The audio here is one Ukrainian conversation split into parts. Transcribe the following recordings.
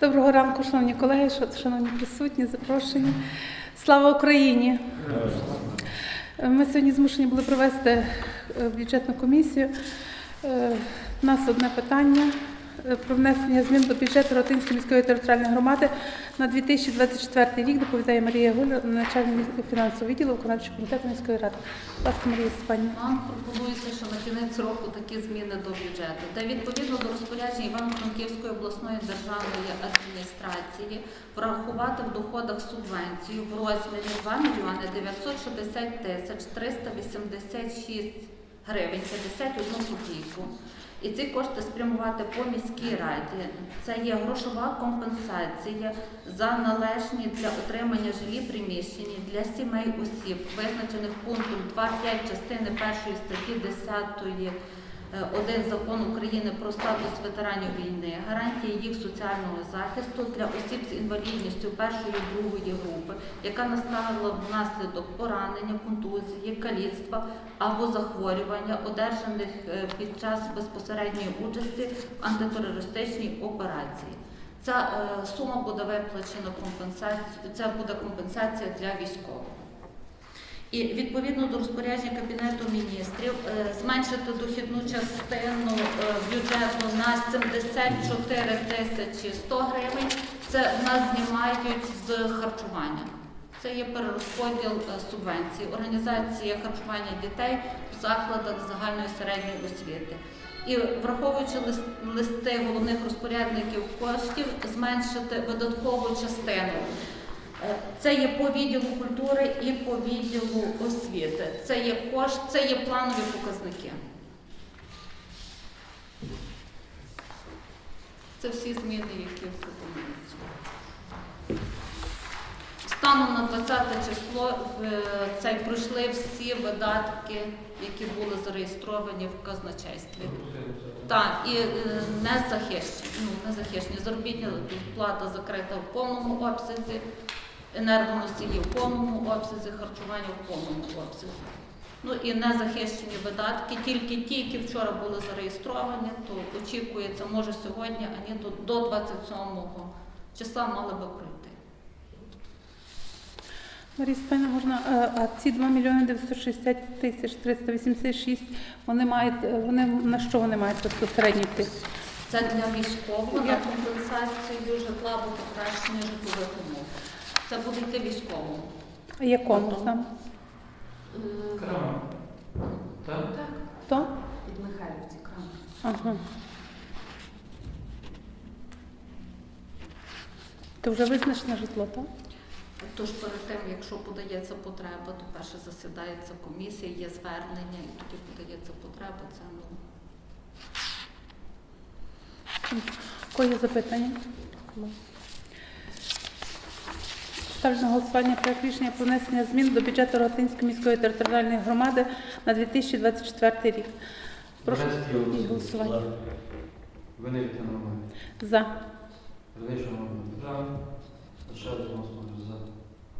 Доброго ранку, шановні колеги, шановні присутні, запрошені. Слава Україні! Е, Ми сьогодні змушені були провести е, бюджетну комісію. Е, У нас одне питання е, про внесення змін до бюджету Ротинської міської територіальної громади на 2024 рік. Доповідає Марія Гуля, начальник фінансового відділу виконавчого комітету міської ради. Будь ласка, Марія Степанівна. Нам пропонується, що на кінець року такі зміни до бюджету, де відповідно до розпорядження Івано-Франківської обласної державної адміністрації врахувати в доходах субвенцію в розмірі 2 мільйони 960 тисяч 386 гривень 51 копійку. І ці кошти спрямувати по міській раді. Це є грошова компенсація за належні для отримання жилі приміщення для сімей осіб, визначених пунктом 2.5 частини 1 статті 10 е, 1 Закон України про статус ветеранів війни, гарантії їх соціального захисту для осіб з інвалідністю першої другої групи, яка настала внаслідок поранення, контузії, каліцтва або захворювання, одержаних е, під час безпосередньої участі в антитерористичній операції. Ця е, сума буде виплачена компенсацію. Це буде компенсація для військових. І відповідно до розпорядження Кабінету міністрів е, зменшити дохідну частину е, бюджету на 74 тисячі 100 гривень. Це нас знімають з харчування. Це є перерозподіл е, субвенцій, організація харчування дітей в закладах загальної середньої освіти. І враховуючи листи головних розпорядників коштів, зменшити видаткову частину. Е, Це є по відділу культури і по відділу освіти. Це є кошт, це є планові показники. Це всі зміни, які пропонуються. Станом на 20 число в цей пройшли всі видатки, які були зареєстровані в казначействі. Так, і е, не захищені, ну не захищені. Заробітня плата закрита в повному обсязі, енергоносії в повному обсязі, харчування в повному обсязі. Ну і незахищені видатки, тільки ті, які вчора були зареєстровані, то очікується, може сьогодні, а ні, до, до 27 числа мали би пройти. Марія Степанівна, можна, е, а ці 2 мільйони 960 тисяч 386, вони мають, е, вони на що вони мають безпосередньо йти? Це для військового на компенсацію житла або покращення житлових умов. Це буде йти військовому. А якому Тобто? саме? Е, Крам. Так? Так, Хто? від Михайлівці крам. Ага. То вже визначене житло, так? Тож перед тим, якщо подається потреба, то перше засідається комісія, є звернення, і тоді подається потреба. Це ну є запитання? Ставлю на голосування проект рішення про внесення змін до бюджету Ротинської міської територіальної громади на 2024 рік. Прошу і голосування. Венедикт Роман. За. Гриниш За. Шадов Осман. За.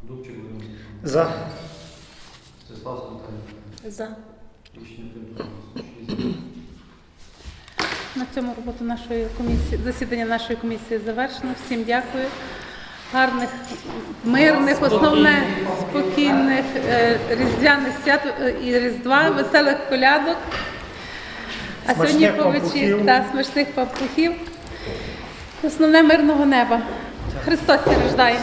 Дубчик Володимир. За. Стеслав Наталія. За. Рішення прийнято. На цьому роботу нашої комісії, засідання нашої комісії завершено. Всім дякую. Гарних, мирних, основне спокійних е, різдвяних свят е, і Різдва, веселих колядок. А сьогодні по та смачних папухів. Основне мирного неба. Христос рождає.